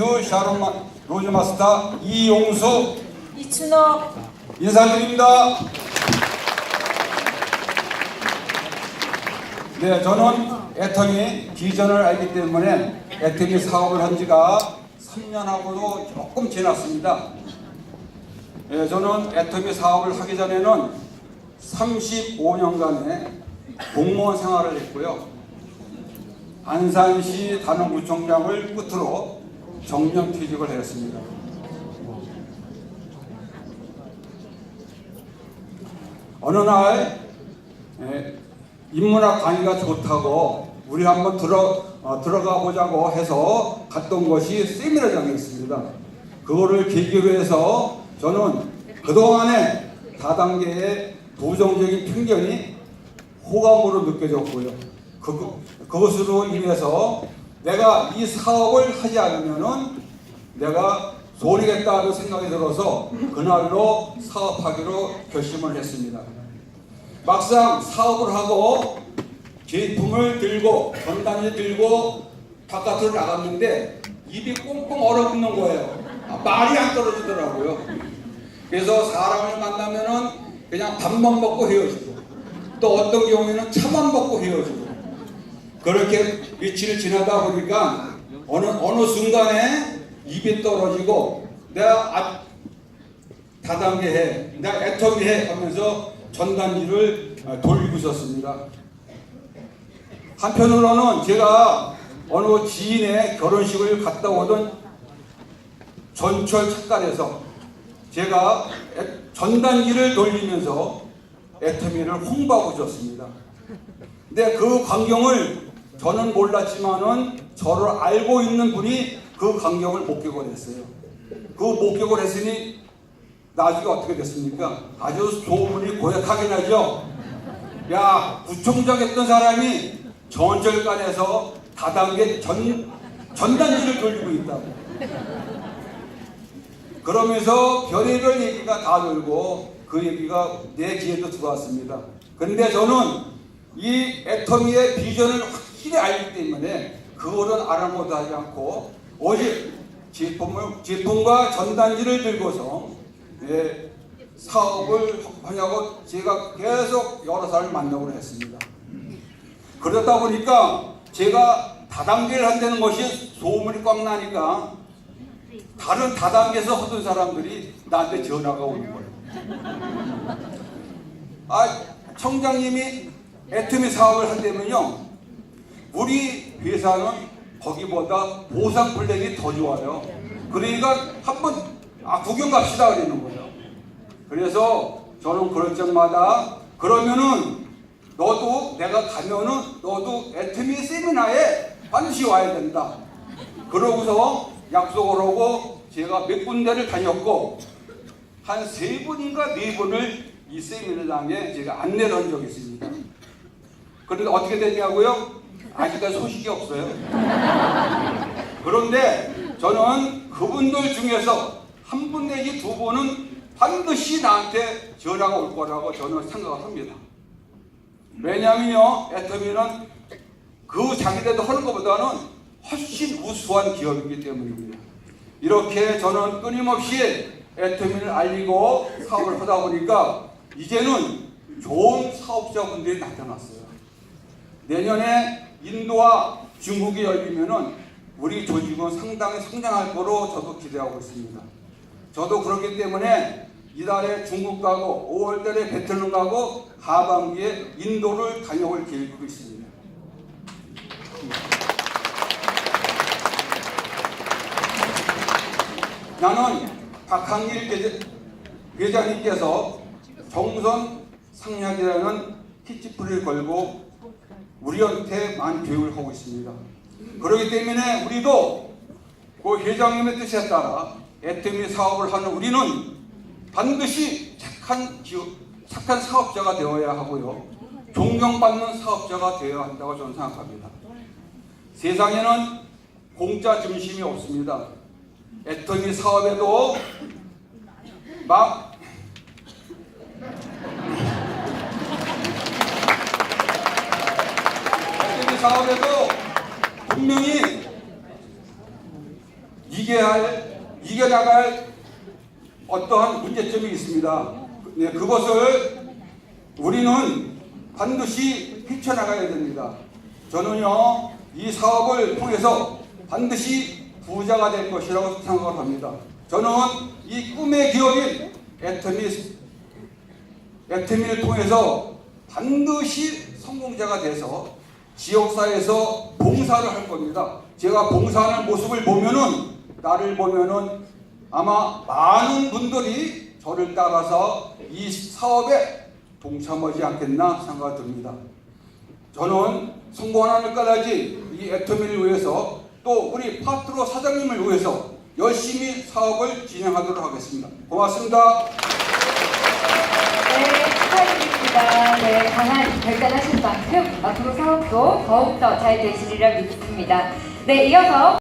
뉴 샤론 마- 로즈 마스터 이용수 이춘호 인사드립니다. 네, 저는 애터미 비전을 알기 때문에 애터미 사업을 한 지가 3년하고도 조금 지났습니다. 예, 저는 애터미 사업을 하기 전에는 35년간의 공무원 생활을 했고요. 안산시 단원구청장을 끝으로 정년 퇴직을 했습니다. 어느 날 에, 인문학 강의가 좋다고 우리 한번 들어 어, 들어가 보자고 해서 갔던 것이 세미나장이었습니다. 그거를 계기로 해서 저는 그동안의 다단계의 부정적인 편견이 호감으로 느껴졌고요. 그, 그것으로 인해서 내가 이 사업을 하지 않으면은 내가 소리겠다는 생각이 들어서 그날로 사업하기로 결심을 했습니다. 막상 사업을 하고 제품을 들고 전단지 들고 바깥으로 나갔는데 입이 꽁꽁 얼어붙는 거예요. 아, 말이 안 떨어지더라고요. 그래서 사람을 만나면은 그냥 밥만 먹고 헤어지고 또 어떤 경우에는 차만 먹고 헤어지고 그렇게 며칠 지나다 보니까 어느 어느 순간에 입이 떨어지고 내가 아, 다단계 해, 내가 애터미 해 하면서 전단지를 어, 돌리고 있었습니다. 한편으로는 제가 어느 지인의 결혼식을 갔다 오던 전철 착각에서 제가 애- 전단지를 돌리면서 애터미를 홍보하고 있었습니다. 근데 그 광경을 저는 몰랐지만은 저를 알고 있는 분이 그 광경을 목격을 했어요. 그 목격을 했으니 나중에 어떻게 됐습니까? 아주 소문이 고약하게 나죠. 야 구청장 했던 사람이 전철관에서 다단계 전 전단지를 돌리고 있다고. 그러면서 별의별 얘기가 다 돌고 그 얘기가 내 귀에도 들어왔습니다. 근데 저는 이 애터미의 비전을 확 실히 알기 때문에 그거는 아랑곳하지 않고 오직 제품을, 제품과 전단지를 들고서 예, 사업을 하냐고 제가 계속 여러 사람을 만나고 했습니다. 그러다 보니까 제가 다단계를 한다는 것이 소문이 꽉 나니까 다른 다단계에서 하던 사람들이 나한테 전화가 오는 거예요. 아, 청장님이 애터미 사업을 한다면요. 우리 회사는 거기보다 보상 플랜이 더 좋아요. 그러니까 한번 아, 구경 갑시다 그러는 거예요. 그래서 저는 그럴 적마다 그러면은 너도 내가 가면은 너도 애터미 세미나에 반드시 와야 된다. 그러고서 약속을 하고 제가 몇 군데를 다녔고 한 세 번인가 네 번을 이 세미나장에 제가 안내를 한 적이 있습니다. 그런데 어떻게 되냐고요? 아직까지 소식이 없어요. 그런데 저는 그분들 중에서 한 분 내지 두 분은 반드시 나한테 전화가 올 거라고 저는 생각을 합니다. 왜냐면요, 애터미는 그 자기네도 하는 것보다는 훨씬 우수한 기업이기 때문입니다. 이렇게 저는 끊임없이 애터미를 알리고 사업을 하다 보니까 이제는 좋은 사업자분들이 나타났어요. 내년에 인도와 중국이 열리면은 우리 조직은 상당히 성장할 거로 저도 기대하고 있습니다. 저도 그렇기 때문에 이달에 중국 가고 5월달에 베트남 가고 하반기에 인도를 다녀올 계획이 있습니다. 나는 회장- 회장님께서 정선 상약이라는 키치프를 걸고 우리한테 많은 교육을 하고 있습니다. 그렇기 때문에 우리도 그 회장님의 뜻에 따라 애터미 사업을 하는 우리는 반드시 착한 기업, 착한 사업자가 되어야 하고요. 존경받는 사업자가 되어야 한다고 저는 생각합니다. 세상에는 공짜 점심이 없습니다. 애터미 사업에도 막 사업에도 분명히 이겨할 이겨나갈 어떠한 문제점이 있습니다. 네, 그것을 우리는 반드시 헤쳐나가야 됩니다. 저는요, 이 사업을 통해서 반드시 부자가 될 것이라고 생각을 합니다. 저는 이 꿈의 기업인 애터미, 애터미를 통해서 반드시 성공자가 돼서 지역사회에서 봉사를 할 겁니다. 제가 봉사하는 모습을 보면은, 나를 보면은 아마 많은 분들이 저를 따라서 이 사업에 동참하지 않겠나 생각이 듭니다. 저는 성공하는 끝까지 이 애터미를 위해서 또 우리 파트너 사장님을 위해서 열심히 사업을 진행하도록 하겠습니다. 고맙습니다. 네, 축하드립니다. 네, 강한 결단하신 만큼 앞으로 사업도 더욱더 잘 되시리라 믿습니다. 네, 이어서